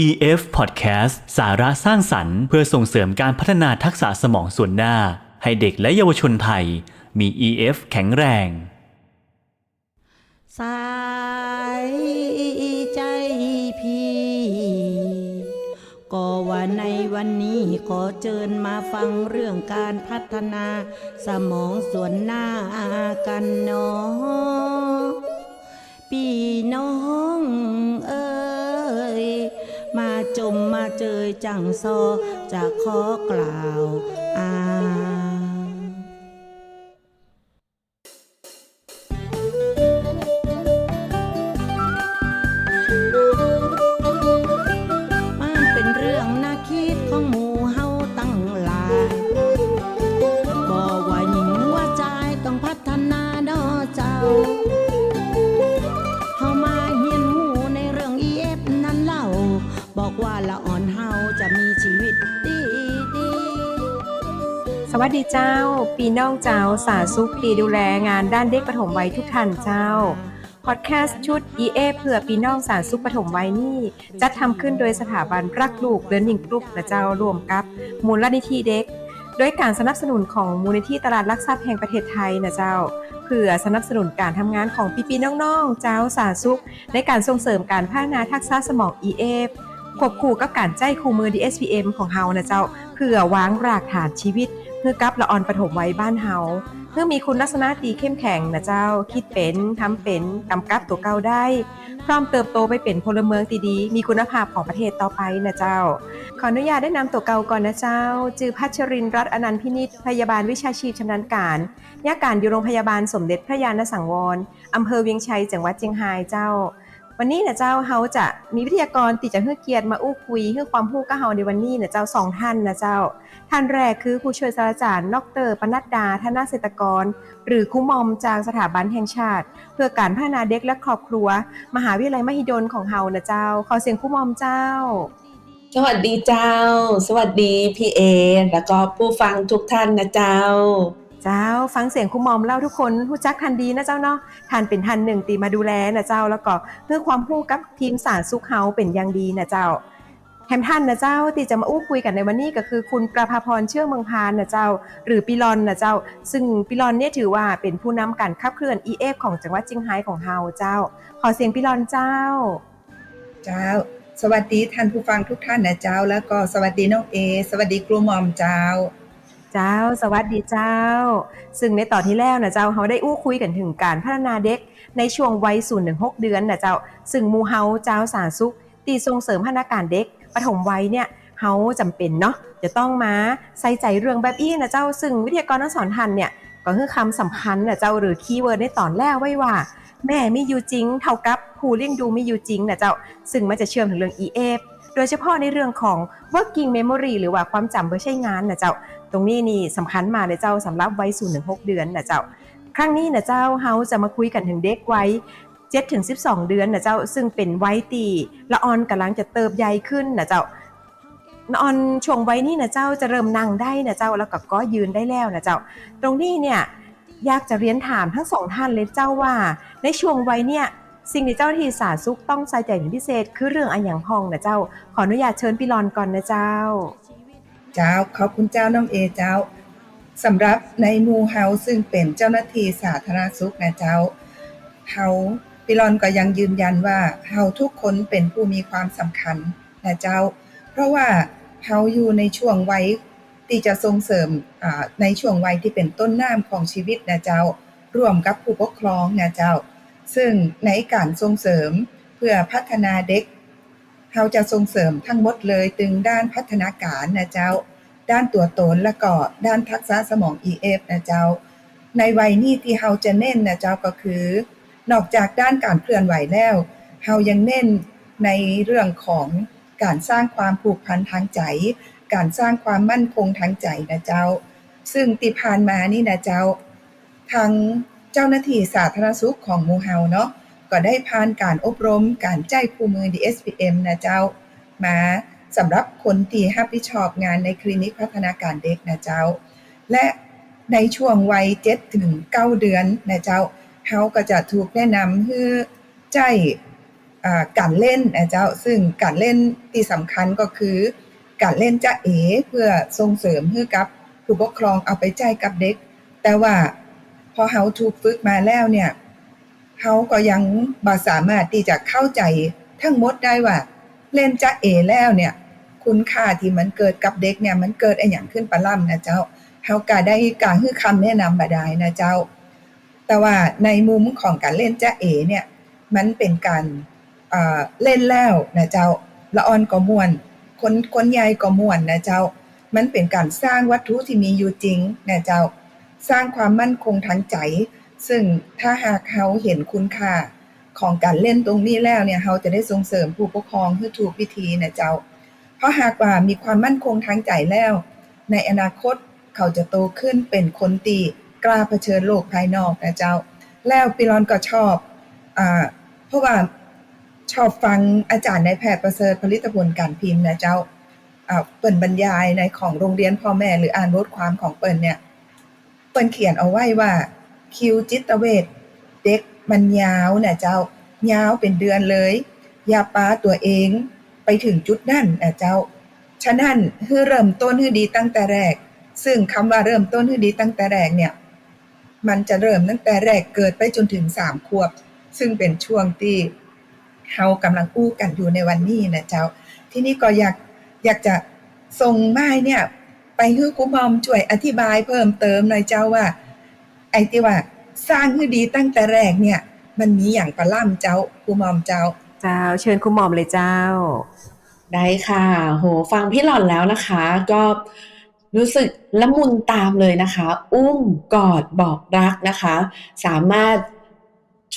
EF Podcast สาระสร้างสรรค์เพื่อส่งเสริมการพัฒนาทักษะสมองส่วนหน้า ให้เด็กและเยาวชนไทย มี EF แข็งแรง สายใจพี่ ก็ว่าในวันนี้ขอเชิญมาฟังเรื่องการพัฒนาสมองส่วนหน้ากันเนาะพี่น้องเอ้ย มาจมมาเจยจังซอจะขอกล่าวอา ละอ่อนเฮาจะมีชีวิตดีดีสวัสดีเจ้า ปีน้องเจ้าสาสุขดีดูแลงานด้านเด็กปฐมวัยทุกท่านเจ้าพอดแคสต์ชุด EA เพื่อปีน้องสารสุขปฐมวัยนี่จัดทำขึ้นโดยสถาบันรักลูกเลินนิงกรุ๊ปและเจ้ารวมกับ มูลนิธิเด็ก โดยการสนับสนุนของมูลนิธิตลาดลักทรัพย์แห่งประเทศไทยนะเจ้าเพื่อสนับสนุนการทำงานของพี่ๆน้องๆเจ้าสารสุข ในการส่งเสริมการพัฒนาทักษะสมอง EA ควบคู่กับการใจคู่มือ DSPM ของเฮานะเจ้า เพื่อวางรากฐานชีวิตเพื่อกับละออนปฐมไวัยบ้านเฮาเพื่อมีคุณลักษณะดีเข้มแข็งนะเจ้า คิดเป็นทำเป็นกำกับตัวเก่าได้ พร้อมเติบโตไปเป็นพลเมืองที่ดี มีคุณภาพของประเทศต่อไปนะเจ้า ขออนุญาตได้นำตัวเก่าก่อนนะเจ้า จือพัชรินรัตน์อนันต์พินิษพยาบาลวิชาชีพชำนาญการยาการอยู่โรงพยาบาลสมเด็จพระยาณสังวรอำเภอเวียงชัยจังหวัดเชียงรายเจ้า วันนี้นะเจ้าเฮาจะมีวิทยากรติจะเฮือเกียรติมาอู้คุยเพื่อความรู้กับเฮาในวันนี้นะเจ้าสองท่านนะเจ้า ท่านแรกคือผู้ช่วยศาสตราจารย์ดรปนัดดาธนาเศรษฐกร หรือครูมอมจากสถาบันแห่งชาติ เพื่อการพัฒนาเด็กและครอบครัว มหาวิทยาลัยมหิดลของเฮานะเจ้า ขอเสียงครูมอมเจ้า สวัสดีเจ้า สวัสดีพี่เอ แล้วก็ผู้ฟังทุกท่านนะเจ้า เจ้าฟังเสียงครูหมอมเล่าทุกคนรู้จักทันดีนะเจ้าเนาะท่านเป็นท่านหนึ่งตีมาดูแลนะเจ้าแล้วก็เพื่อความรู้กับทีมสารสุขเฮาเป็นอย่างดีนะเจ้าแถมท่านนะเจ้าที่จะมาอู้คุยกันในวันนี้ก็คือคุณประภาพรเชื่อเมืองพานนะเจ้า หรือปิลอนนะเจ้า ซึ่งปิลอนเนี่ยถือว่าเป็นผู้นำการขับเคลื่อน EF ของจังหวัดเชียงรายของเฮาเจ้า ขอเสียงปิลอนเจ้า เจ้า สวัสดีท่านผู้ฟังทุกท่านนะเจ้า แล้วก็สวัสดีน้องเอ สวัสดีครูหมอมเจ้า เจ้าสวัสดีเจ้า ซึ่งในตอนที่แล้วนะเจ้าเขาได้อู้คุยกันถึงการพัฒนาเด็ก ในช่วงวัย0ถึง6เดือนนะเจ้า ซึ่งมูเฮาเจ้าสารสุข ตีส่งเสริมพัฒนาการเด็กปฐมวัยเนี่ยเฮาจำเป็นเนาะจะต้องมาใส่ใจเรื่องแบบอี้นะเจ้า ซึ่งวิทยากรทั้งสอนทันเนี่ยก็คือคำสำคัญนะเจ้าหรือคีย์เวิร์ดในตอนแรกไว้ว่า แม่ไม่อยู่จริง เท่ากับผู้เลี้ยงดูไม่อยู่จริงนะเจ้า ซึ่งมันจะเชื่อมถึงเรื่อง EF โดยเฉพาะในเรื่องของ working memory หรือว่าความจำเพื่อใช้งานนะเจ้า ตรงนี้นี่สำคัญมากเลยเจ้าสำหรับวัย0ถึง6เดือนนะเจ้า ครั้งนี้นะเจ้าเฮาจะมาคุยกันถึงเด็กวัย7ถึง12เดือนนะเจ้าซึ่งเป็นวัยตีละออนกำลังจะเติบใหญ่ขึ้นนะเจ้าละออนช่วงวัยนี้นะเจ้าจะเริ่มนั่งได้นะเจ้าแล้วก็ก็ยืนได้แล้วนะเจ้า ตรงนี้เนี่ยอยากจะเรียนถามทั้งสองท่านเลยเจ้าว่า ในช่วงวัยเนี่ยสิ่งที่เจ้าที่สาธารณสุขต้องใส่ใจเป็นพิเศษ คือเรื่องอันหยังพองนะเจ้า ขออนุญาตเชิญพี่รอนก่อนนะเจ้า เจ้าขอบคุณเจ้าน้องเอเจ้าสำหรับในมูเฮาซึ่งเป็นเจ้าหน้าที่สาธารณสุขนะเจ้าเฮาปิลอนก็ยังยืนยันว่าเฮาทุกคนเป็นผู้มีความสำคัญนะเจ้า เพราะว่าเฮาอยู่ในช่วงวัยที่จะส่งเสริมในช่วงวัยที่เป็นต้นน้ำของชีวิตนะเจ้า ร่วมกับผู้ปกครองนะเจ้า ซึ่งในการส่งเสริมเพื่อพัฒนาเด็กเราจะส่งเสริมทั้งหมดเลยตึงด้านพัฒนาการนะเจ้า ด้านตัวตนและก็ด้านทักษะสมอง EF นะเจ้า ในวัยนี้ที่เราจะเน้นนะเจ้าก็คือ นอกจากด้านการเคลื่อนไหวแล้วเรายังเน้นในเรื่องของการสร้างความผูกพันทางใจ การสร้างความมั่นคงทางใจนะเจ้า ซึ่งติผ่านมานี่นะเจ้า ทางเจ้าหน้าที่สาธารณสุขของมูเฮาเนาะก็ได้ผ่านการอบรมการใจคู่มือ DSPM นะเจ้า มา สำหรับคนที่รับผิดชอบงานในคลินิกพัฒนาการเด็กนะเจ้า และในช่วงวัย7ถึง9เดือนนะเจ้าเฮาก็จะถูกแนะนำให้ใจอ่าการเล่นนะเจ้า ซึ่งการเล่นที่สำคัญก็คือการเล่นจะเอเพื่อส่งเสริมให้กับผู้ปกครองเอาไปใจกับเด็ก แต่ว่าพอเฮาถูกฝึกมาแล้วเนี่ยเฮาก็ยังบ่สามารถที่จะเข้าใจทั้งหมดได้ว่า เล่นจะเอแล้วเนี่ย คุณค่าที่มันเกิดกับเด็กเนี่ยมันเกิดไอ้หยังขึ้นปะล่ำนะเจ้าเฮาก็ได้การให้คำแนะนำบ่ได้นะเจ้า แต่ว่าในมุมของการเล่นจะเอเนี่ยมันเป็นการเล่นแล้วนะเจ้าละออนก็มวนคนคนใหญ่ก็มวนนะเจ้า มันเป็นการสร้างวัตถุที่มีอยู่จริงนะเจ้า สร้างความมั่นคงทางใจ ซึ่งถ้าหากเฮาเห็นคุณค่าของการเล่นตรงนี้แล้วเนี่ยเฮาจะได้ส่งเสริมผู้ปกครองให้ถูกวิธีนะเจ้า เพราะหากว่ามีความมั่นคงทางใจแล้ว ในอนาคตเขาจะโตขึ้นเป็นคนตีกล้าเผชิญโลกภายนอกนะเจ้า แล้วปิรอนก็ชอบอ่าเพราะว่าชอบฟังอาจารย์นายแพทย์ประเสริฐผลิตผลการพิมพ์นะเจ้าเปิ่นบรรยายในของโรงเรียนพ่อแม่หรืออ่านบทความของเปิ่นเนี่ย เปิ้นเขียนเอาไว้ว่า คิวจิตเวชเด็กมันยาวนะเจ้า ยาวเป็นเดือนเลย อย่าปาตัวเอง ไปถึงจุดนั่นนะเจ้า ฉะนั้นให้เริ่มต้นให้ดีตั้งแต่แรก ซึ่งคำว่าเริ่มต้นให้ดีตั้งแต่แรกเนี่ย มันจะเริ่มตั้งแต่แรกเกิดไปจนถึงสามขวบ ซึ่งเป็นช่วงที่เฮากำลังอู้กันอยู่ในวันนี้นะเจ้า ที่นี่ก็อยากอยากจะส่งไม้เนี่ย ไปให้ครูมอมช่วยอธิบายเพิ่มเติมหน่อยเจ้าว่า ไอ้ที่ว่าสร้างให้ดีตั้งแต่แรกเนี่ย มันมีอย่างประล่ำเจ้าครูมอมเจ้า เจ้าเชิญคุณหมอมเลยเจ้า ได้ค่ะ โหฟังพี่หล่อนแล้วนะคะ ก็รู้สึกละมุนตามเลยนะคะ อุ้มกอดบอกรักนะคะ สามารถ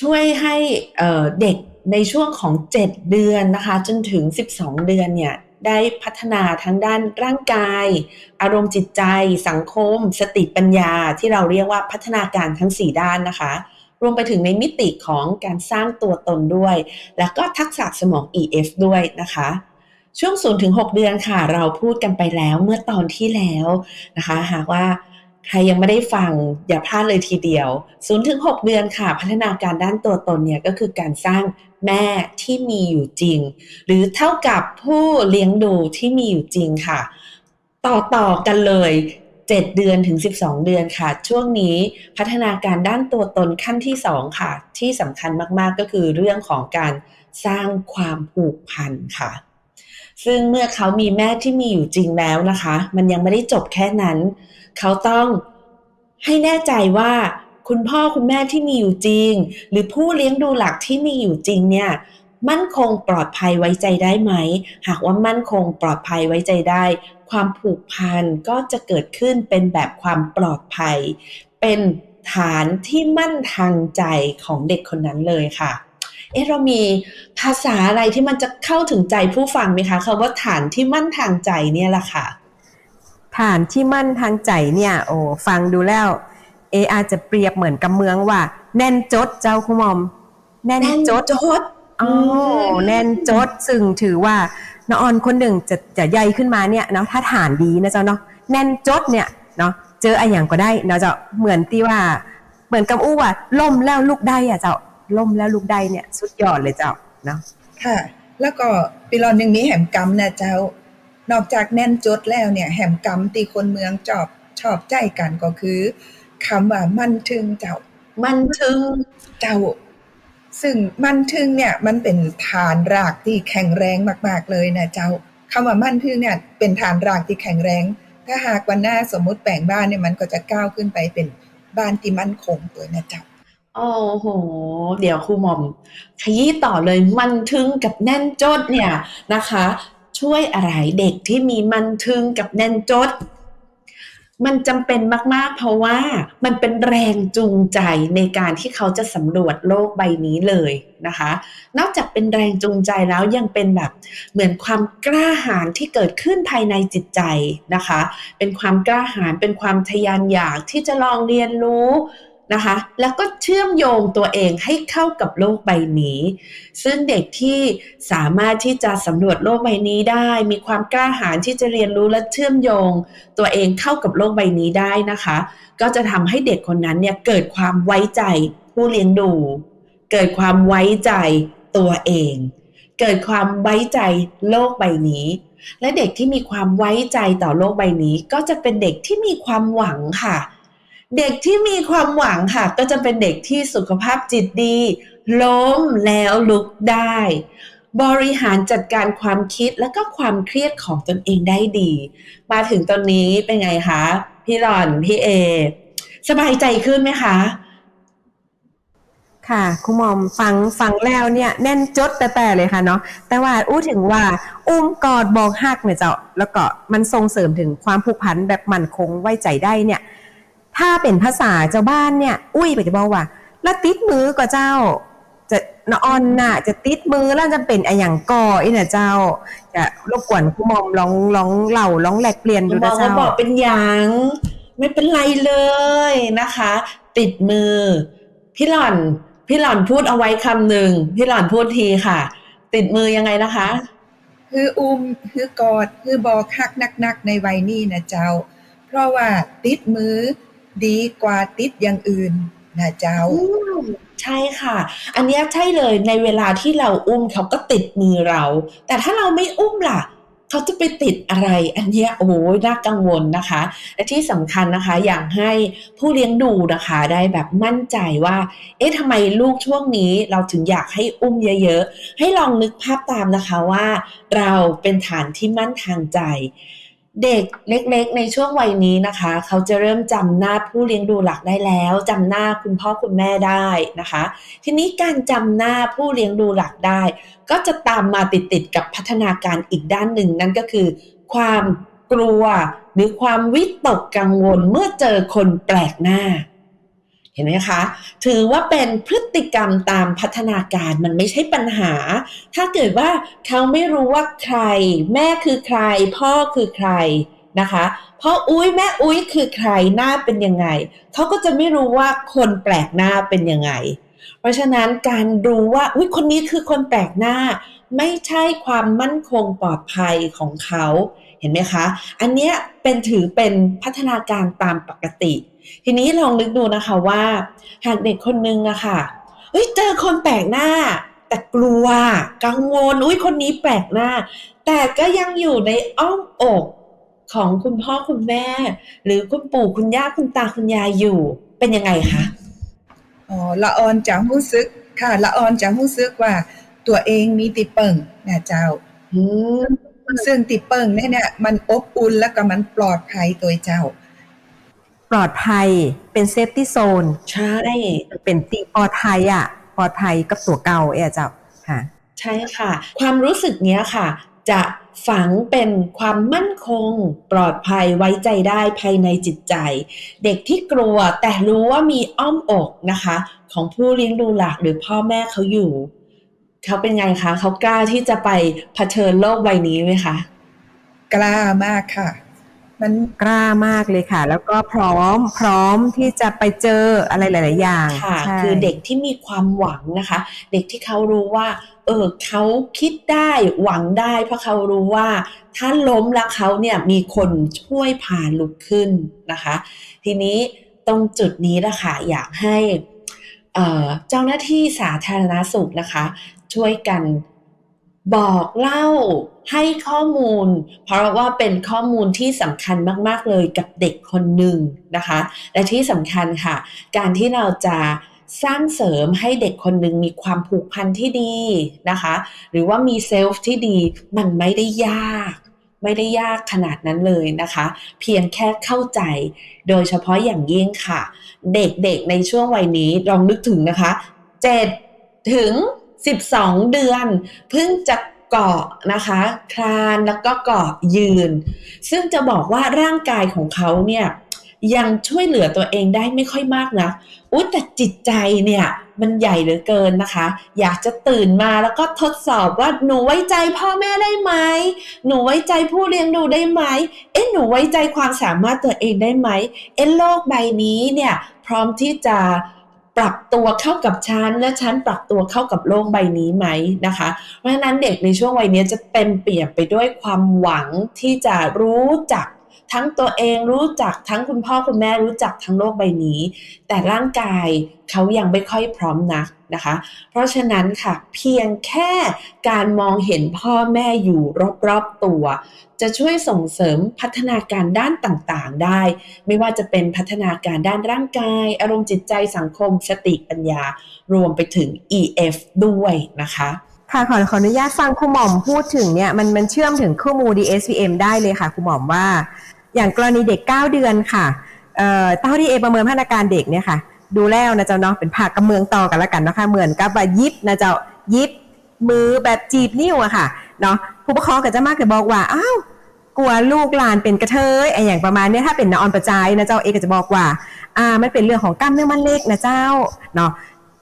ช่วยให้เอ่อเด็กในช่วงของ 7 เดือนนะคะ จนถึง 12 เดือนเนี่ยได้พัฒนาทั้งด้านร่างกาย อารมณ์จิตใจ สังคม สติปัญญาที่เราเรียกว่าพัฒนาการทั้ง 4 ด้านนะคะ รวมไปถึงในมิติของการสร้างตัวตนด้วย แล้วก็ทักษะสมอง EF ด้วยนะคะ ช่วง0ถึง6เดือนค่ะ เราพูดกันไปแล้วเมื่อตอนที่แล้วนะคะ หากว่าใครยังไม่ได้ฟังอย่าพลาดเลยทีเดียว0ถึง6เดือนค่ะ พัฒนาการด้านตัวตนเนี่ยก็คือการสร้างแม่ที่มีอยู่จริง หรือเท่ากับผู้เลี้ยงดูที่มีอยู่จริงค่ะ ต่อต่อกันเลย 7 เดือนถึง 12 เดือนค่ะ ช่วงนี้พัฒนาการด้านตัวตนขั้นที่ 2 ค่ะ ที่สำคัญมากๆก็คือเรื่องของการสร้างความผูกพันค่ะ ซึ่งเมื่อเขามีแม่ที่มีอยู่จริงแล้วนะคะ มันยังไม่ได้จบแค่นั้น เขาต้องให้แน่ใจว่าคุณพ่อคุณแม่ที่มีอยู่จริง หรือผู้เลี้ยงดูหลักที่มีอยู่จริงเนี่ยมั่นคงปลอดภัยไว้ใจได้ไหม หากว่ามั่นคงปลอดภัยไว้ใจได้ ความผูกพันก็จะเกิดขึ้นเป็นแบบความปลอดภัย เป็นฐานที่มั่นทางใจของเด็กคนนั้นเลยค่ะ เอ๊ะเรามีภาษาอะไรที่มันจะเข้าถึงใจผู้ฟังไหมคะคำว่าฐานที่มั่นทางใจเนี่ยแหละค่ะ ฐานที่มั่นทางใจเนี่ย โอ้ฟังดูแล้วเออาจจะเปรียบเหมือนกับเมืองว่า แน่นจดเจ้าคุณหมอมแน่นแน่นจดจดอ๋อแน่นจดซึ่งถือว่า น้องออนคนหนึ่งจะจะใหญ่ขึ้นมาเนี่ยเนาะถ้าฐานดีนะเจ้าเนาะแน่นจดเนี่ยเนาะเจออะไรอย่างก็ได้เนาะเจ้าเหมือนที่ว่า เหมือนกับอู้ว่าล่มแล้วลูกได้อะเจ้าล่มแล้วลูกได้เนี่ยสุดยอดเลยเจ้าเนาะค่ะ แล้วก็ปิรอนยังมีแหมกำนะเจ้านอกจากแน่นจดแล้วเนี่ยแหมกำตีคนเมืองจอบชอบใจกันก็คือคำว่ามั่นทึงเจ้า มันถึงเจ้า ซึ่งมันทึงเนี่ยมันเป็นฐานรากที่แข็งแรงมาก ๆ เลยนะเจ้าคำว่ามันทึงเนี่ยเป็นฐานรากที่แข็งแรง ถ้าหากวันหน้าสมมุติแปลงบ้านเนี่ยมันก็จะก้าวขึ้นไปเป็นบ้านที่มั่นคงตัวนะเจ้าโอ้โห เดี๋ยวครูหม่อม ขยี้ต่อเลยมันทึงกับแน่นจดเนี่ยนะคะ ช่วยอะไรเด็กที่มีมันทึงกับแน่นจด มันจำเป็นมาก ๆ เพราะว่ามันเป็นแรงจูงใจในการที่เขาจะสำรวจโลกใบนี้เลยนะคะ นอกจากเป็นแรงจูงใจแล้วยังเป็นแบบเหมือนความกล้าหาญที่เกิดขึ้นภายในจิตใจนะคะ เป็นความกล้าหาญเป็นความทะยานอยากที่จะลองเรียนรู้ นะคะ แล้วก็เชื่อมโยงตัวเองให้เข้ากับโลกใบนี้ ซึ่งเด็กที่สามารถที่จะสำรวจโลกใบนี้ได้ มีความกล้าหาญที่จะเรียนรู้และเชื่อมโยง ตัวเองเข้ากับโลกใบนี้ได้นะคะ ก็จะทำให้เด็กคนนั้นเนี่ยเกิดความไว้ใจผู้เลี้ยงดู เกิดความไว้ใจตัวเอง เกิดความไว้ใจโลกใบนี้ และเด็กที่มีความไว้ใจต่อโลกใบนี้ ก็จะเป็นเด็กที่มีความหวังค่ะ เด็กที่มีความหวังค่ะ ก็จะเป็นเด็กที่สุขภาพจิตดี ล้มแล้วลุกได้ บริหารจัดการความคิดและก็ความเครียดของตนเองได้ดี มาถึงตอนนี้เป็นไงคะ พี่หลอนพี่เอ สบายใจขึ้นไหมคะ ค่ะคุณหมอมฟังฟังแล้วเนี่ย แน่นจดแต่แต่เลยค่ะเนาะแต่ว่าอู้ถึงว่า อุ้มกอดบอกฮักเนี่ยเจ้า แล้วก็มันส่งเสริมถึงความผูกพันแบบมั่นคงไว้ใจได้เนี่ย ถ้าเป็นภาษาเจ้าบ้านเนี่ย อุ้ยไปจะบอกว่า แล้วติดมือก็เจ้า จะนออนน่ะ จะติดมือแล้วจะเป็นอะไรอย่างก่ออีน่ะเจ้า จะรบกวนคุณหมอมลองลองเล่าลองแหลกเปลี่ยนคุดูณหมอนะก็เจ้าบอกเป็นอย่างไม่เป็นไรเลยนะคะ ติดมือ พี่หล่อนพี่หล่อนพูดเอาไว้คำหนึ่งพี่หล่อนพูดทีค่ะ ติดมือยังไงนะคะฮืออุ้มฮือกอดฮือบอกฮักนักๆในวัยนี้นะเจ้า เพราะว่าติดมือ ดีกว่าติดอย่างอื่นนะเจ้า อืมใช่ค่ะ อันเนี้ยใช่เลยในเวลาที่เราอุ้มเขาก็ติดมือเรา แต่ถ้าเราไม่อุ้มล่ะ เขาจะไปติดอะไร อันเนี้ยโอ้ยน่ากังวลนะคะ และที่สำคัญนะคะ อยากให้ผู้เลี้ยงดูนะคะ ได้แบบมั่นใจว่า เอ๊ะทำไมลูกช่วงนี้เราถึงอยากให้อุ้มเยอะๆ ให้ลองนึกภาพตามนะคะว่า เราเป็นฐานที่มั่นทางใจ เด็กเล็กๆ ในช่วงวัยนี้นะคะ เขาจะเริ่มจำหน้าผู้เลี้ยงดูหลักได้แล้วจำหน้าคุณพ่อคุณแม่ได้นะคะ ทีนี้การจำหน้าผู้เลี้ยงดูหลักได้ ก็จะตามมาติดๆกับพัฒนาการอีกด้านหนึ่ง นั่นก็คือ ความกลัวหรือความวิตกกังวลเมื่อเจอคนแปลกหน้า เห็นไหมคะ ถือว่าเป็นพฤติกรรมตามพัฒนาการมันไม่ใช่ปัญหา ถ้าเกิดว่าเขาไม่รู้ว่าใคร แม่คือใคร พ่อคือใครนะคะพ่ออุ้ยแม่อุ้ยคือใครหน้าเป็นยังไง เขาก็จะไม่รู้ว่าคนแปลกหน้าเป็นยังไง เพราะฉะนั้นการรู้ว่าอุ้ยคนนี้คือคนแปลกหน้า ไม่ใช่ความมั่นคงปลอดภัยของเขาเห็นไหมคะ อันเนี้ยเป็นถือเป็นพัฒนาการตามปกติ ทีนี้ลองนึกดูนะคะว่า หากเด็กคนนึงอะค่ะเฮ้ยเจอคนแปลกหน้า แต่กลัว กังวลอุ้ยคนนี้แปลกหน้า แต่ก็ยังอยู่ในอ้อมอกของคุณพ่อคุณแม่ หรือคุณปู่คุณย่าคุณตาคุณยายอยู่เป็นยังไงคะอ๋อละออนจะรู้สึกค่ะ ละออนจะรู้สึกว่า ตัวเองมีติเปิงนะเจ้าอืมซึ่งติเปิงเนี่ยเนี่ยมันอบอุ่นแล้วก็มันปลอดภัยตัวเจ้า ปลอดภัยเป็นเซฟตี้โซนใช่เป็นตีปลอดภัยอะปลอดภัยกับตัวเก่าเอะเจ้าค่ะ ใช่ค่ะ ความรู้สึกเนี้ยค่ะ จะฝังเป็นความมั่นคง ปลอดภัยไว้ใจได้ภายในจิตใจ เด็กที่กลัวแต่รู้ว่ามีอ้อมอกนะคะ ของผู้เลี้ยงดูหลักหรือพ่อแม่เขาอยู่ เขาเป็นไงคะเขากล้าที่จะไปเผชิญโลกใบนี้ไหมคะ กล้ามากค่ะ มันกล้ามากเลยค่ะ แล้วก็พร้อมพร้อมที่จะไปเจออะไรหลาย ๆ อย่างค่ะใช่คือเด็กที่มีความหวังนะคะ เด็กที่เขารู้ว่า เออเขาคิดได้หวังได้ เพราะเขารู้ว่า ถ้าล้มแล้วเขาเนี่ยมีคนช่วยพาลุกขึ้นนะคะ ทีนี้ตรงจุดนี้นะคะอยากให้เอ่อเจ้าหน้าที่สาธารณสุขนะคะ ช่วยกัน บอกเล่าให้ข้อมูล เพราะว่าเป็นข้อมูลที่สำคัญมาก ๆ เลยกับเด็กคนหนึ่งนะคะ และที่สำคัญค่ะ การที่เราจะสร้างเสริมให้เด็กคนหนึ่งมีความผูกพันที่ดีนะคะ หรือว่ามีเซลฟ์ที่ดีมันไม่ได้ยาก ไม่ได้ยากขนาดนั้นเลยนะคะ เพียงแค่เข้าใจ โดยเฉพาะอย่างยิ่งค่ะ เด็กๆในช่วงวัยนี้ลองนึกถึงนะคะ 7 ถึง 12 เดือน เพิ่งจะเกาะนะคะ คลานแล้วก็เกาะยืน ซึ่งจะบอกว่าร่างกายของเขาเนี่ยยังช่วยเหลือตัวเองได้ไม่ค่อยมากนะอุ้แต่จิตใจเนี่ยมันใหญ่เหลือเกินนะคะ อยากจะตื่นมาแล้วก็ทดสอบว่าหนูไว้ใจพ่อแม่ได้ไหม หนูไว้ใจผู้เลี้ยงดูได้ไหม เอ๊ะหนูไว้ใจความสามารถตัวเองได้ไหม เอ๊ะโลกใบนี้เนี่ยพร้อมที่จะ ปรับตัวเข้ากับฉันและฉันปรับตัวเข้ากับโลกใบนี้ไหมนะคะ เพราะฉะนั้นเด็กในช่วงวัยนี้จะเต็มเปี่ยมไปด้วยความหวังที่จะรู้จัก ทั้งตัวเองรู้จักทั้งคุณพ่อคุณแม่รู้จักทั้งโลกใบนี้ แต่ร่างกายเขายังไม่ค่อยพร้อมนักนะคะ เพราะฉะนั้นค่ะเพียงแค่การมองเห็นพ่อแม่อยู่รอบๆตัว จะช่วยส่งเสริมพัฒนาการด้านต่างๆได้ ไม่ว่าจะเป็นพัฒนาการด้านร่างกาย อารมณ์จิตใจสังคม สติปัญญา รวมไปถึง EF ด้วยนะคะค่ะขอขออนุญาตฟังครูหม่อมพูดถึงเนี่ยมันมันเชื่อมถึงคู่มูล DSVM ได้เลยค่ะครูหม่อมว่า อย่างกรณีเด็ก 9 เดือนค่ะเอ่อเต้าที่เอประเมินพัฒนาการเด็กเนี่ยค่ะ ดูแล้วนะเจ้าเนาะเป็นผักกับเมืองต่อกันล้วกันนะคะเหมือนกับว่ายิบนะเจ้ายิบมือแบบจีบนิ้วอะค่ะเนาะผู้ปกครองก็จะมากจะบอกว่าอ้าวกลัวลูกหลานเป็นกระเทยไอ้อย่างประมาณเนี้ยถ้าเป็นนอนประจายนะเจ้าเอก็จะบอกว่าอ่ามันเป็นเรื่องของกล้ามเนื้อมันเล็กนะเจ้าเนาะ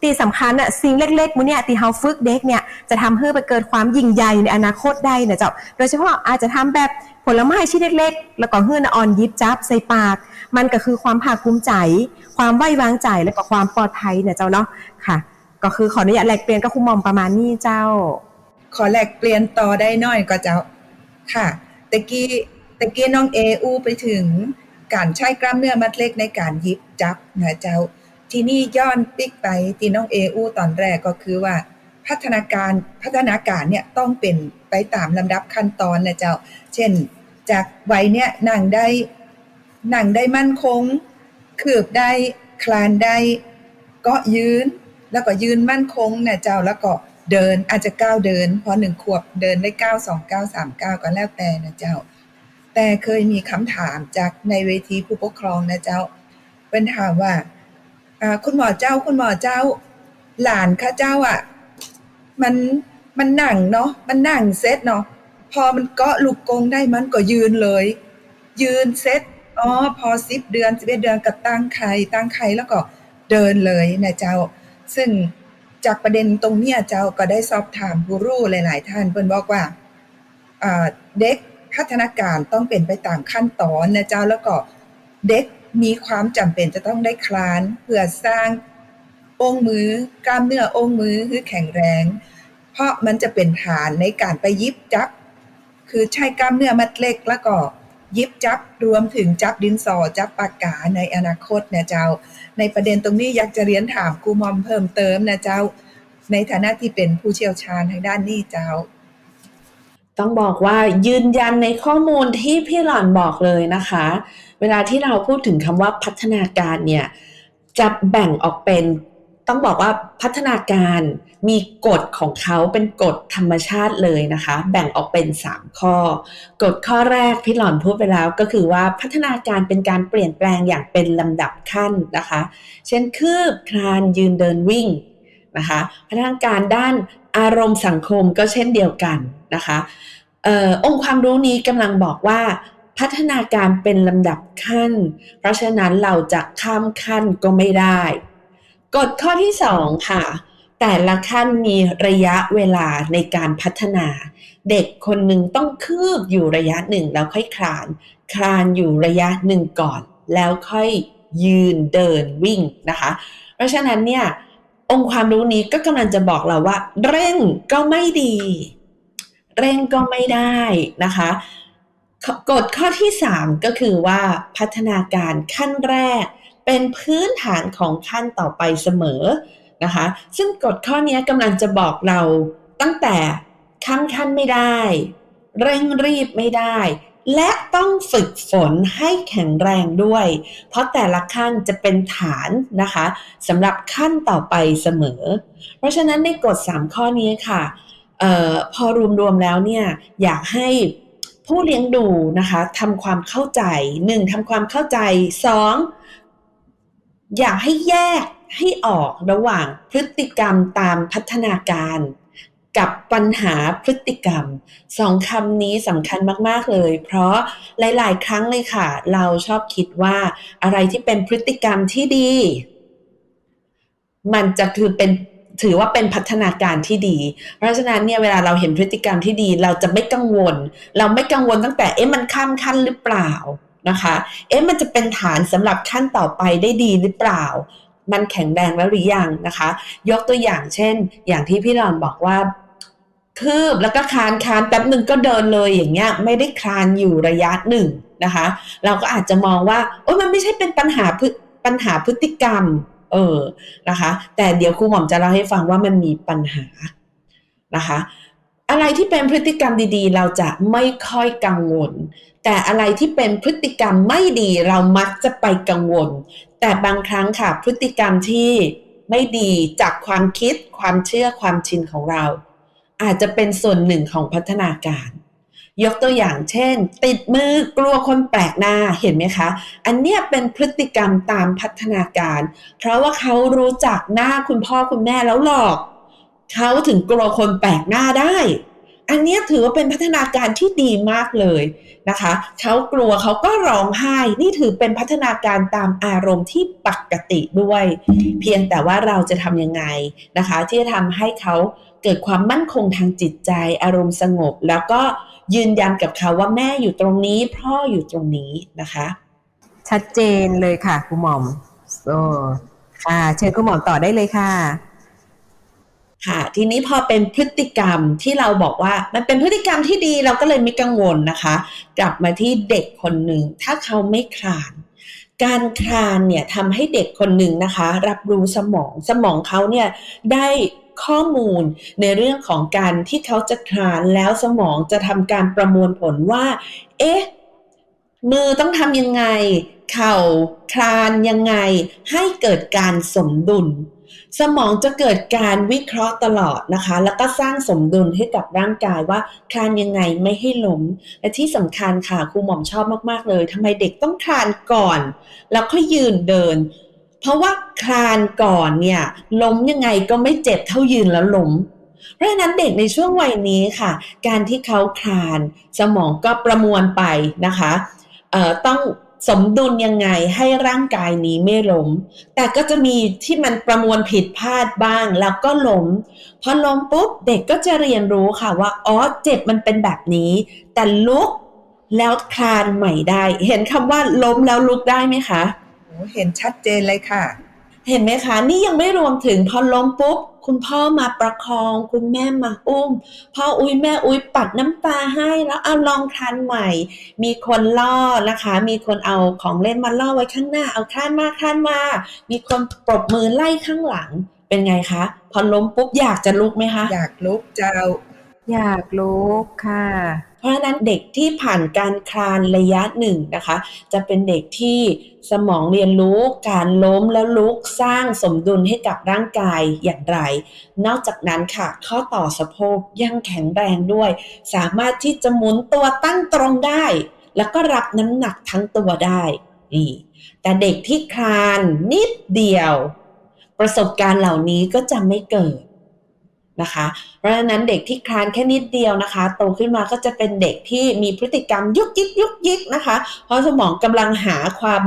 ตีสำคัญอะสิ่งเล็กๆมูเนี่ยตีเฮาฝึกเด็กเนี่ย จะทำให้ไปเกิดความยิ่งใหญ่ในอนาคตได้นะเจ้า โดยเฉพาะอาจจะทำแบบผลไม้ชิ้นเล็กๆ แล้วก็เฮือนอ่อนยิบจับใส่ปาก มันก็คือความภาคภูมิใจ ความไว้วางใจและก็ความปลอดภัยนะเจ้าเนาะค่ะ ก็คือขออนุญาตแลกเปลี่ยนกับคุณหมอมประมาณนี้เจ้า ขอแลกเปลี่ยนต่อได้น่อยก็เจ้าค่ะตะกี้ตะกี้น้องเออูไปถึงการใช้กล้ามเนื้อมัดเล็กในการยิบจับนะเจ้า ทีนี้ย้อนปิกไปที่น้องเออูตอนแรกก็คือว่า พัฒนาการพัฒนาการเนี่ยต้องเป็นไปตามลำดับขั้นตอนนะเจ้า เช่น จากวัยเนี่ยนั่งได้นั่งได้มั่นคง คืบได้คลานได้เก็ยืน แล้วก็ยืนมั่นคงนะเจ้าแล้วก็เดินอาจจะก้าวเดิน พอหนึ่งขวบเดินได้ก้าวสองก้าวสามก้าวก็แล้วแต่นะเจ้า แต่เคยมีคำถามจากในเวทีผู้ปกครองนะเจ้าเป็นถามว่าอ่าคุณหมอเจ้าคุณหมอเจ้า หลานข้าเจ้าอะ มันมันหนังเนาะมันหนังเซตเนาะพอมันเกาะลูกกงได้มันก็ยืนเลย ยืนเซตอ๋อพอสิบเดือนสิบเอ็ดเดือนก็ตั้งไข่ตั้งไข่แล้วก็เดินเลยนะเจ้า ซึ่งจากประเด็นตรงเนี้ยเจ้าก็ได้สอบถามผู้รู้หลาย ๆ ท่านเพิ่นบอกว่าเด็กพัฒนาการต้องเป็นไปตามขั้นตอนนะเจ้าแล้วก็เด็กมีความจำเป็นจะต้องได้คลาน เพื่อสร้าง องค์มือกล้ามเนื้อองค์มือให้แข็งแรง เพราะมันจะเป็นฐานในการไปยิบจับ คือใช้กล้ามเนื้อมัดเล็กแล้วก็ยิบจับรวมถึงจับดินสอจับปากกาในอนาคตนะเจ้า ในประเด็นตรงนี้อยากจะเรียนถามครูมอมเพิ่มเติมนะเจ้า ในฐานะที่เป็นผู้เชี่ยวชาญทางด้านนี้เจ้า ต้องบอกว่ายืนยันในข้อมูลที่พี่หลอนบอกเลยนะคะ เวลาที่เราพูดถึงคำว่าพัฒนาการเนี่ยจะแบ่งออกเป็น ต้องบอกว่าพัฒนาการมีกฎของเขาเป็นกฎธรรมชาติเลยนะคะ แบ่งออกเป็น 3 ข้อ กฎข้อแรกพี่หลอนพูดไปแล้วก็คือว่าพัฒนาการเป็นการเปลี่ยนแปลงอย่างเป็นลำดับขั้นนะคะ เช่นคืบคลานยืนเดินวิ่งนะคะพัฒนาการด้านอารมณ์สังคมก็เช่นเดียวกันนะคะออองค์ความรู้นี้กำลังบอกว่าพัฒนาการเป็นลำดับขั้น เพราะฉะนั้นเราจะข้ามขั้นก็ไม่ได้ กฎข้อที่ 2 ค่ะ แต่ละขั้นมีระยะเวลาในการพัฒนา เด็กคนหนึ่งต้องคืบอยู่ระยะหนึ่งแล้วค่อยคลาน คลานอยู่ระยะหนึ่งก่อน แล้วค่อยยืนเดินวิ่งนะคะ เพราะฉะนั้นเนี่ยองค์ความรู้นี้ก็กำลังจะบอกเราว่า เร่งก็ไม่ดี เร่งก็ไม่ได้นะคะกฎข้อที่ 3 ก็คือว่าพัฒนาการขั้นแรก เป็นพื้นฐานของขั้นต่อไปเสมอนะคะ ซึ่งกฎข้อนี้กำลังจะบอกเราตั้งแต่ข้ามขั้นไม่ได้ เร่งรีบไม่ได้ และต้องฝึกฝนให้แข็งแรงด้วย เพราะแต่ละขั้นจะเป็นฐานนะคะสำหรับขั้นต่อไปเสมอ เพราะฉะนั้นในกฎ 3 ข้อนี้ค่ะออพอรวมๆแล้วเนี่ยอยากให้ผู้เลี้ยงดูนะคะทำความเข้าใจ 1. ทำความเข้าใจ 2. อยากให้แยกให้ออกระหว่างพฤติกรรมตามพัฒนาการ กับปัญหาพฤติกรรมสองคำนี้สำคัญมาก ๆ เลย เพราะหลาย ๆ ครั้งเลยค่ะ เราชอบคิดว่าอะไรที่เป็นพฤติกรรมที่ดี มันจะคือเป็นถือว่าเป็นพัฒนาการที่ดี เพราะฉะนั้นเนี่ยเวลาเราเห็นพฤติกรรมที่ดี เราจะไม่กังวล เราไม่กังวลตั้งแต่เอ๊ะมันข้ามขั้นหรือเปล่า นะคะ เอ๊ะมันจะเป็นฐานสำหรับขั้นต่อไปได้ดีหรือเปล่า มันแข็งแรงแล้วหรือยังนะคะ ยกตัวอย่างเช่น อย่างที่พี่รอนบอกว่าคืบแล้วก็คานคานแป๊บหนึ่งก็เดินเลยอย่างเงี้ยไม่ได้คลานอยู่ระยะหนึ่งนะคะ เราก็อาจจะมองว่าโอ้ยมันไม่ใช่เป็นปัญหาพฤปัญหาพฤติกรรม เออนะคะ แต่เดี๋ยวครูหม่อมจะเล่าให้ฟังว่ามันมีปัญหานะคะ อะไรที่เป็นพฤติกรรมดีๆ เราจะไม่ค่อยกังวล แต่อะไรที่เป็นพฤติกรรมไม่ดีเรามักจะไปกังวล แต่บางครั้งค่ะพฤติกรรมที่ไม่ดีจากความคิดความเชื่อความชินของเรา อาจจะเป็นส่วนหนึ่งของพัฒนาการ ยกตัวอย่างเช่น ติดมือกลัวคนแปลกหน้าเห็นไหมคะ อันเนี้ยเป็นพฤติกรรมตามพัฒนาการ เพราะว่าเขารู้จักหน้าคุณพ่อคุณแม่แล้วหรอก เขาถึงกลัวคนแปลกหน้าได้ อันนี้ถือว่าเป็นพัฒนาการที่ดีมากเลยนะคะ เขากลัวเขาก็ร้องไห้ นี่ถือเป็นพัฒนาการตามอารมณ์ที่ปกติด้วย เพียงแต่ว่าเราจะทำยังไงนะคะ ที่จะทำให้เขาเกิดความมั่นคงทางจิตใจ อารมณ์สงบ แล้วก็ยืนยันกับเขาว่าแม่อยู่ตรงนี้ พ่ออยู่ตรงนี้นะคะ ชัดเจนเลยค่ะครูหมอมโอ้ค่ะ เชิญครูหมอมต่อได้เลยค่ะ ค่ะ ทีนี้พอเป็นพฤติกรรมที่เราบอกว่ามันเป็นพฤติกรรมที่ดีเราก็เลยไม่กังวลนะคะ กลับมาที่เด็กคนหนึ่งถ้าเขาไม่คลาน การคลานเนี่ยทำให้เด็กคนหนึ่งนะคะ รับรู้สมองสมองเขาเนี่ยได้ข้อมูลในเรื่องของการที่เขาจะคลานแล้วสมองจะทำการประมวลผลว่า เอ๊ะ มือต้องทำยังไง เข่าคลานยังไง ให้เกิดการสมดุล สมองจะเกิดการวิเคราะห์ตลอดนะคะ แล้วก็สร้างสมดุลให้กับร่างกายว่าคลานยังไงไม่ให้ล้มและที่สำคัญค่ะครูหม่อมชอบมากๆเลยทำไมเด็กต้องคลานก่อน แล้วค่อยยืนเดิน เพราะว่าคลานก่อนเนี่ยล้มยังไงก็ไม่เจ็บเท่ายืนแล้วล้มเพราะฉะนั้นเด็กในช่วงวัยนี้ค่ะ การที่เขาคลานสมองก็ประมวลไปนะคะเอ่อต้อง สมดุลยังไงให้ร่างกายนี้ไม่ล้ม แต่ก็จะมีที่มันประมวลผิดพลาดบ้าง แล้วก็ล้มพอล้มปุ๊บเด็กก็จะเรียนรู้ค่ะว่าอ๋อเจ็บมันเป็นแบบนี้ แต่ลุกแล้วคลานใหม่ได้ เห็นคำว่าล้มแล้วลุกได้ไหมคะโอ้เห็นชัดเจนเลยค่ะ เห็นไหมคะ นี่ยังไม่รวมถึงพอล้มปุ๊บ คุณพ่อมาประคอง คุณแม่มาอุ้ม พ่ออุ้ยแม่อุ้ยปัดน้ำตาให้แล้วเอาลองคลานใหม่ มีคนล่อนะคะ มีคนเอาของเล่นมาล่อไว้ข้างหน้า เอาคลานมาคลานมา มีคนปรบมือไล่ข้างหลัง เป็นไงคะ พอล้มปุ๊บอยากจะลุกไหมคะ อยากลุกเจ้าอยากรู้ค่ะ เพราะฉะนั้นเด็กที่ผ่านการคลานระยะหนึ่งนะคะ จะเป็นเด็กที่สมองเรียนรู้การล้มแล้วลุกสร้างสมดุลให้กับร่างกายอย่างไร นอกจากนั้นค่ะ ข้อต่อสะโพกยังแข็งแรงด้วย สามารถที่จะหมุนตัวตั้งตรงได้ แล้วก็รับน้ำหนักทั้งตัวได้นี่แต่เด็กที่คลานนิดเดียว ประสบการณ์เหล่านี้ก็จะไม่เกิด นะคะ เพราะฉะนั้นเด็กที่คลานแค่นิดเดียวนะคะ โตขึ้นมาก็จะเป็นเด็กที่มีพฤติกรรมยุกยิกยุกยิกนะคะ เพราะสมองกำลังหาความ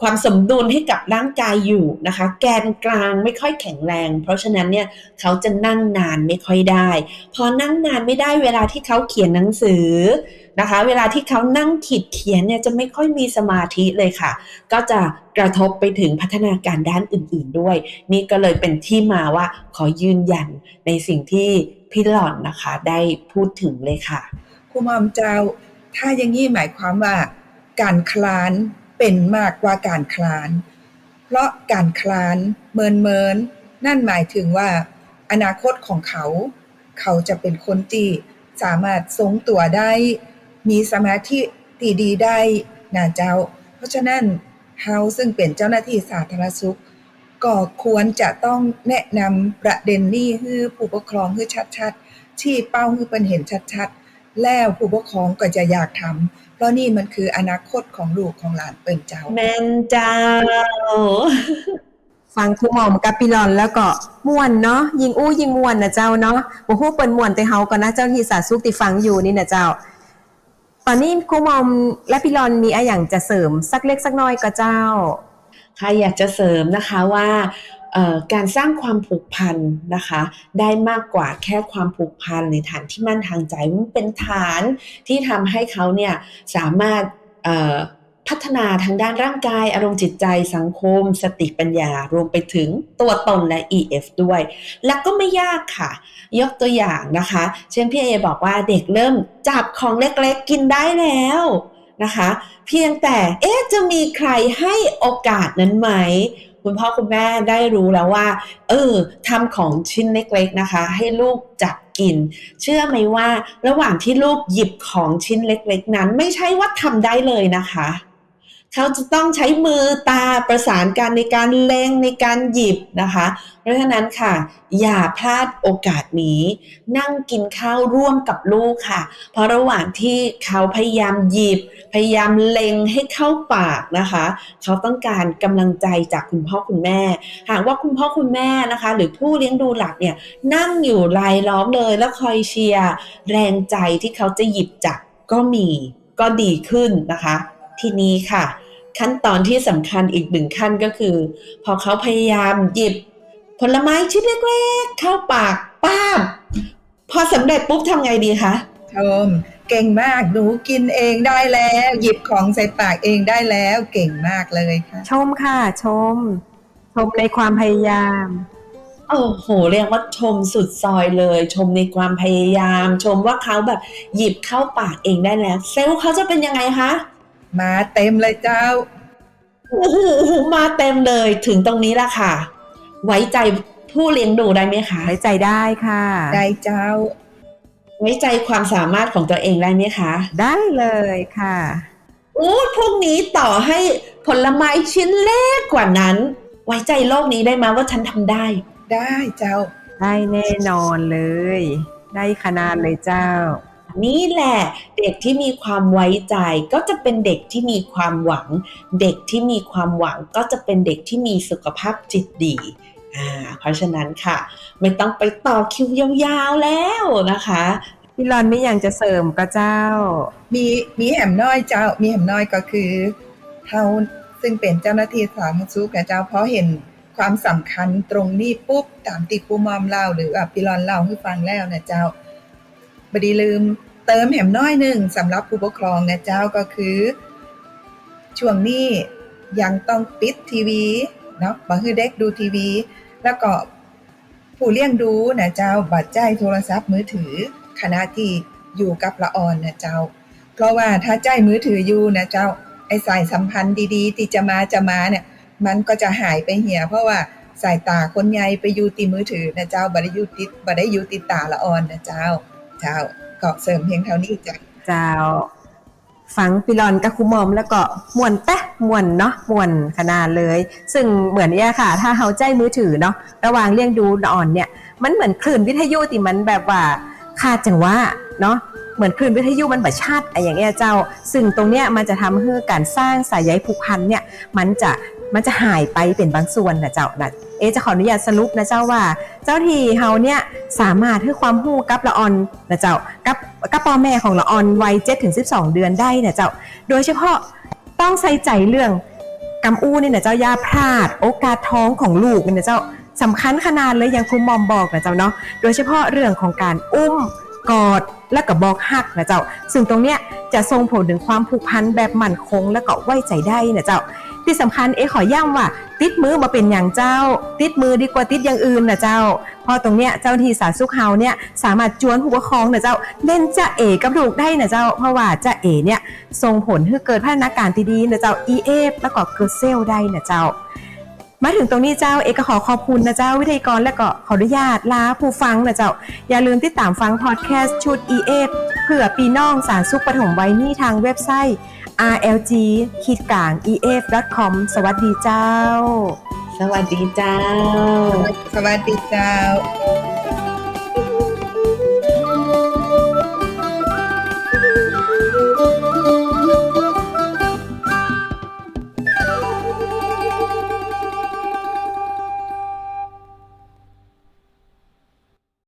ความสมดุลให้กับร่างกายอยู่นะคะ แกนกลางไม่ค่อยแข็งแรง เพราะฉะนั้นเนี่ยเขาจะนั่งนานไม่ค่อยได้ พอนั่งนานไม่ได้เวลาที่เขาเขียนหนังสือ นะคะ เวลาที่เขานั่งขีดเขียนเนี่ยจะไม่ค่อยมีสมาธิเลยค่ะ ก็จะกระทบไปถึงพัฒนาการด้านอื่น ๆด้วย นี่ก็เลยเป็นที่มาว่าขอยืนยันในสิ่งที่พี่หล่อนนะคะได้พูดถึงเลยค่ะครูมอมเจ้า ถ้าอย่างนี้หมายความว่า การคลานเป็นมากกว่าการคลาน เพราะการคลานเมินเมินนั่นหมายถึงว่า อนาคตของเขา เขาจะเป็นคนที่สามารถทรงตัวได้ มีสมาธิที่ดีได้นะเจ้า เพราะฉะนั้นเฮาซึ่งเป็นเจ้าหน้าที่สาธารณสุข ก็ควรจะต้องแนะนำประเด็นนี้ให้ผู้ปกครองให้ชัดๆ ที่เป้าให้เพิ่นเห็นชัดๆ แล้วผู้ปกครองก็จะอยากทำเพราะนี่มันคืออนาคตของลูกของหลานเปิ้นเจ้า แมนเจ้า ฟังครูหม่อมกับปิลอนแล้วก็ม่วนเนาะยิงอู้ยิงม่วนนะเจ้าเนาะบ่ฮู้เปิ้นม่วนแต่เฮาก็นะเจ้าที่สาธารณสุขที่ฟังอยู่นี่นะเจ้าต อนนี้ครูมอมและพี่รอนมีอะไรอย่างจะเสริมสักเล็กสักน้อยก็เจ้า ค่ะอยากจะเสริมนะคะว่าการสร้างความผูกพันนะคะ ได้มากกว่าแค่ความผูกพันในฐานที่มั่นทางใจมันเป็นฐานที่ทำให้เขาเนี่ยสามารถ พัฒนาทางด้านร่างกาย อารมณ์จิตใจสังคม สติปัญญา รวมไปถึงตัวตนและ EF ด้วย และก็ไม่ยากค่ะ ยกตัวอย่างนะคะ เช่นพี่เอบอกว่าเด็กเริ่มจับของเล็กๆกินได้แล้วนะคะ เพียงแต่เอ๊ะจะมีใครให้โอกาสนั้นไหมคุณพ่อคุณแม่ได้รู้แล้วว่า เออทำของชิ้นเล็กๆนะคะ ให้ลูกจับกิน เชื่อไหมว่าระหว่างที่ลูกหยิบของชิ้นเล็กๆ นั้น ไม่ใช่ว่าทำได้เลยนะคะ เขาจะต้องใช้มือตาประสานกันในการเล็งในการหยิบนะคะ เพราะฉะนั้นค่ะ อย่าพลาดโอกาสนี้ นั่งกินข้าวร่วมกับลูกค่ะ เพราะระหว่างที่เขาพยายามหยิบ พยายามเล็งให้เข้าปากนะคะ เขาต้องการกำลังใจจากคุณพ่อคุณแม่ หากว่าคุณพ่อคุณแม่นะคะ หรือผู้เลี้ยงดูหลักเนี่ยนั่งอยู่รายล้อมเลยแล้วคอยเชียร์แรงใจที่เขาจะหยิบจับก็มีก็ดีขึ้นนะคะ ทีนี้ค่ะ ขั้นตอนที่สำคัญอีกหนึ่งขั้นก็คือ พอเขาพยายามหยิบ ผลไม้ชิ้นเล็กๆ เข้าปากป้าบพอสำเร็จปุ๊บทำไงดีคะชมเก่งมากหนูกินเองได้แล้ว หยิบของใส่ปากเองได้แล้วเก่งมากเลยค่ะชมค่ะ ชม ชมในความพยายามโอ้โห เรียกว่าชมสุดซอยเลย ชมในความพยายาม ชมว่าเขาแบบหยิบเข้าปากเองได้แล้ว เซลล์เขาจะเป็นยังไงคะ มาเต็มเลยเจ้าโอ้โหโอ้โหมาเต็มเลยถึงตรงนี้ละค่ะ ไว้ใจผู้เลี้ยงดูได้ไหมคะ ไว้ใจได้ค่ะได้เจ้า ไว้ใจความสามารถของตัวเองได้ไหมคะ ได้เลยค่ะอู้พวกนี้ต่อให้ผลไม้ชิ้นเล็กกว่านั้น ไว้ใจโลกนี้ได้ไหมว่าฉันทำได้ ได้เจ้า ได้แน่นอนเลย ได้ขนาดเลยเจ้า นี่แหละเด็กที่มีความไว้ใจก็จะเป็นเด็กที่มีความหวัง เด็กที่มีความหวังก็จะเป็นเด็กที่มีสุขภาพจิตดีอ่าเพราะฉะนั้นค่ะ ไม่ต้องไปต่อคิวยาวๆแล้วนะคะพี่รอนไม่ยังจะเสริมก็เจ้า มีมีแหมน้อยเจ้า มีแหมน้อยก็คือเฮาซึ่งเป็นเจ้าหน้าที่สาธารณสุขนะเจ้าเพราะเห็นความสำคัญตรงนี้ปุ๊บตามที่ครูมอมเล่าหรือว่าพี่รอนเล่าให้ฟังแล้วนะเจ้า บดีลืมเติมแหมน้อยหนึ่งสำหรับผู้ปกครองนะเจ้าก็คือ ช่วงนี้ยังต้องปิดทีวีเนาะบางคือเด็กดูทีวี แล้วก็ผู้เลี้ยงดูนะเจ้าบัดใจโทรศัพท์มือถือขณะที่อยู่กับละออนนะเจ้า เพราะว่าถ้าใจมือถืออยู่นะเจ้าไอ้สายสัมพันธ์ดีๆ ที่จะมาจะมาเนี่ย มันก็จะหายไปเหี่ยเพราะว่าสายตาคนใหญ่ไปอยู่ติมือถือนะเจ้าบ่ได้อยู่ติดบ่ได้อยู่ติดตาละออนนะเจ้า เจ้าก็เสริมเพียงเท่านี้จ้ะเจ้า ฟังพี่รอนกับครูมอมแล้วก็มวนแปะมวนเนาะมวนขนาดเลย ซึ่งเหมือนเนี่ยค่ะ ถ้าเฮาใจมือถือเนาะระหว่างเลี้ยงดูอ่อนเนี่ย มันเหมือนคลื่นวิทยุที่มันแบบว่าขาดจังหวะเนาะเหมือนคลื่นวิทยุมันแบบชัดอะไรอย่างเงี้ยเจ้า ซึ่งตรงเนี้ยมันจะทำให้การสร้างสายใยผูกพันเนี่ยมันจะ มันจะหายไปเป็นบางส่วนนะเจ้านะเอะจะขออนุญาตสรุปนะเจ้าว่า เจ้าที่เฮาเนี่ยสามารถให้ความรู้กับละออนนะเจ้ากับกับพ่อแม่ของละออนวัย7ถึง12เดือนได้นะเจ้า โดยเฉพาะต้องใส่ใจเรื่องกำอู้เนี่ยนะเจ้าย่าพลาด โอกาสท้องของลูกเนี่ยนะเจ้าสำคัญขนาดเลยอย่างครูมอมบอกนะเจ้าเนาะโดยเฉพาะเรื่องของการอุ้ม กอดและก็บอกฮักนะเจ้า ซึ่งตรงเนี้ยจะส่งผลถึงความผูกพันแบบมั่นคงและก็ไว้ใจได้นะเจ้า ที่สำคัญเอขอย้ำว่า ติดมือมาเป็นอย่างเจ้า ติดมือดีกว่าติดอย่างอื่นนะเจ้าเพราะตรงเนี้ยเจ้าที่สารณสุขเฮาเนี่ยสามารถจวนผู้ปกครองนะเจ้าเล่นจะเอกับลูกได้นะเจ้า เพราะว่าจะเอเนี่ยส่งผลให้เกิดพัฒนาการที่ดีนะเจ้า EF แล้วก็เกิดเซลได้นะเจ้า มาถึงตรงนี้เจ้าเอกก็ขอขอบคุณนะเจ้าวิทยากรและก็ขออนุญาตลาผู้ฟังนะเจ้า อย่าลืมติดตามฟังพอดแคสต์ชุด EF เพื่อปีน้องสารสุขปฐมไว้นี่ทางเว็บไซต์ rlg ขีดกลาง ef.com สวัสดีเจ้า สวัสดีเจ้า สวัสดีเจ้า